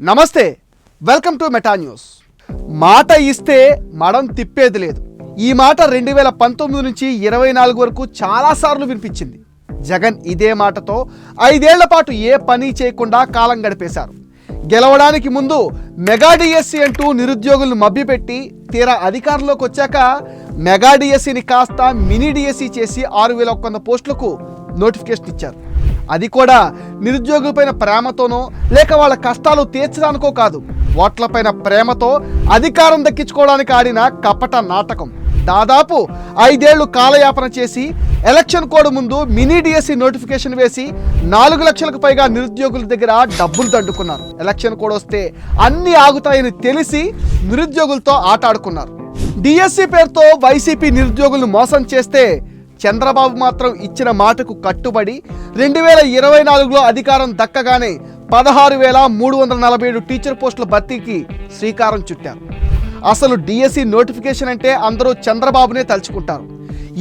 నమస్తే welcome to meta news. మాట ఇస్తే మడం తిప్పేది లేదు. ఈ మాట రెండు వేల పంతొమ్మిది నుంచి ఇరవై నాలుగు వరకు చాలాసార్లు వినిపించింది. జగన్ ఇదే మాటతో ఐదేళ్ళ పాటు ఏ పని చేయకుండా కాలం గడిపేశారు. గెలవడానికి ముందు మెగా డిఎస్సి అంటూ నిరుద్యోగులను మభ్యపెట్టి తీరా అధికారంలోకి వచ్చాక మెగా డిఎస్సిని కాస్త మినీ డిఎస్సి చేసి ఆరు వేల ఒక్క వంద పోస్టులకు నోటిఫికేషన్ ఇచ్చారు. అది కూడా నిరుద్యోగులపైన ప్రేమతోనో లేక వాళ్ళ కష్టాలు తీర్చడానికో కాదు. ఓట్లపైన ప్రేమతో అధికారం దక్కించుకోవడానికి ఆడిన కపట నాటకం. దాదాపు ఐదేళ్ళు కాలయాపన చేసి ఎలక్షన్ కోడ్ ముందు మినీ డిఎస్సి నోటిఫికేషన్ వేసి నాలుగు లక్షలకు పైగా నిరుద్యోగుల దగ్గర డబ్బులు దండుకున్నారు. ఎలక్షన్ కోడ్ వస్తే అన్ని ఆగుతాయని తెలిసి నిరుద్యోగులతో ఆట ఆడుకున్నారు డిఎస్సి పేరుతో వైసీపీ నిరుద్యోగులను మోసం చేస్తే చంద్రబాబు మాత్రం ఇచ్చిన మాటకు కట్టుబడి రెండు వేల ఇరవై నాలుగులో అధికారం దక్కగానే పదహారు వేల మూడు వందల నలభై ఏడు టీచర్ పోస్టుల భర్తీకి శ్రీకారం చుట్టారు. అసలు డిఎస్సి నోటిఫికేషన్ అంటే అందరూ చంద్రబాబునే తలుచుకుంటారు.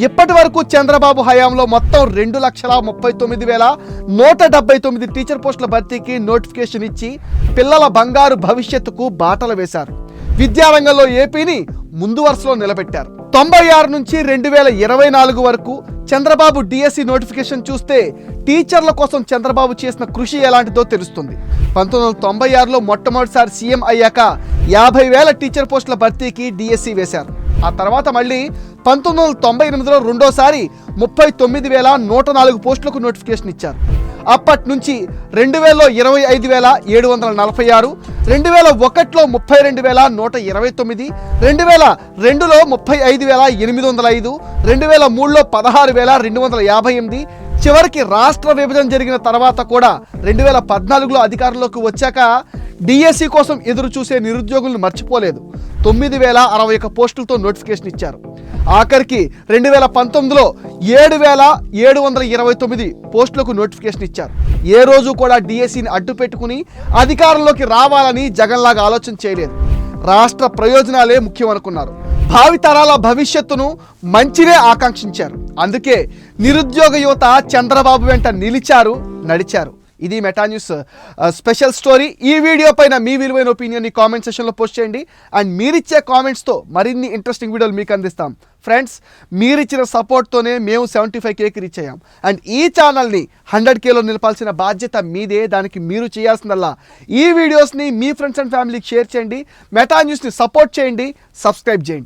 ఇప్పటి వరకు చంద్రబాబు హయాంలో మొత్తం రెండు లక్షల ముప్పై తొమ్మిది వేల నూట డెబ్బై తొమ్మిది టీచర్ పోస్టుల భర్తీకి నోటిఫికేషన్ ఇచ్చి పిల్లల బంగారు భవిష్యత్తుకు బాటలు వేశారు. విద్యారంగంలో ఏపీని ముందు వరుసలో నిలబెట్టారు. తొంభై ఆరు నుంచి రెండు వేల ఇరవై నాలుగు వరకు చంద్రబాబు డిఎస్సి నోటిఫికేషన్ చూస్తే టీచర్ల కోసం చంద్రబాబు చేసిన కృషి ఎలాంటిదో తెలుస్తుంది. పంతొమ్మిది వందల తొంభై ఆరులో మొట్టమొదటిసారి సీఎం అయ్యాక యాభై వేల టీచర్ పోస్టుల భర్తీకి డిఎస్సి వేశారు. ఆ తర్వాత మళ్ళీ పంతొమ్మిది వందల తొంభై ఎనిమిదిలో రెండోసారి ముప్పై తొమ్మిది వేల నూట నాలుగు పోస్టులకు నోటిఫికేషన్ ఇచ్చారు. అప్పటి నుంచి రెండు వేలలో ఇరవై ఐదు వేల ఏడు వందల నలభై ఆరు రెండు వేల ఒకటిలో ముప్పై రెండు వేల నూట ఇరవై తొమ్మిది రెండు వేల రెండులో ముప్పై ఐదు వేల ఎనిమిది వందల ఐదు రెండు వేల మూడులో పదహారు వేల రెండు వందల యాభై ఎనిమిది. చివరికి రాష్ట్ర విభజన జరిగిన తర్వాత కూడా రెండు వేల పద్నాలుగులో అధికారంలోకి వచ్చాక డిఎస్సి కోసం ఎదురు చూసే నిరుద్యోగులను మర్చిపోలేదు. తొమ్మిది వేల అరవై ఒక పోస్టులతో నోటిఫికేషన్ ఇచ్చారు. ఆఖరికి రెండు వేల పంతొమ్మిదిలో ఏడు వేల ఏడు వందల ఇరవై తొమ్మిది పోస్టులకు నోటిఫికేషన్ ఇచ్చారు. ఏ రోజు కూడా డిఎస్సిని అడ్డు పెట్టుకుని అధికారంలోకి రావాలని జగన్లాగా ఆలోచన చేయలేదు. రాష్ట్ర ప్రయోజనాలే ముఖ్యం అనుకున్నారు. భావితరాల భవిష్యత్తును మంచినే ఆకాంక్షించారు. అందుకే నిరుద్యోగ యువత చంద్రబాబు వెంట నిలిచారు నడిచారు. ఇది మెటా న్యూస్ స్పెషల్ స్టోరీ ఈ వీడియో పైన మీ విలువైన ఒపీనియన్ని కామెంట్ సెషన్లో పోస్ట్ చేయండి. అండ్ మీరిచ్చే కామెంట్స్తో మరిన్ని ఇంట్రెస్టింగ్ వీడియోలు మీకు అందిస్తాం. ఫ్రెండ్స్ మీరిచ్చిన సపోర్ట్తోనే మేము సెవెంటీ ఫైవ్ కేకి రీచ్ అయ్యాం. అండ్ ఈ ఛానల్ని హండ్రెడ్ కేలో నిలపాల్సిన బాధ్యత మీదే. దానికి మీరు చేయాల్సిందల్లా. ఈ వీడియోస్ని మీ ఫ్రెండ్స్ అండ్ ఫ్యామిలీకి షేర్ చేయండి. మెటా న్యూస్ని సపోర్ట్ చేయండి. సబ్స్క్రైబ్ చేయండి.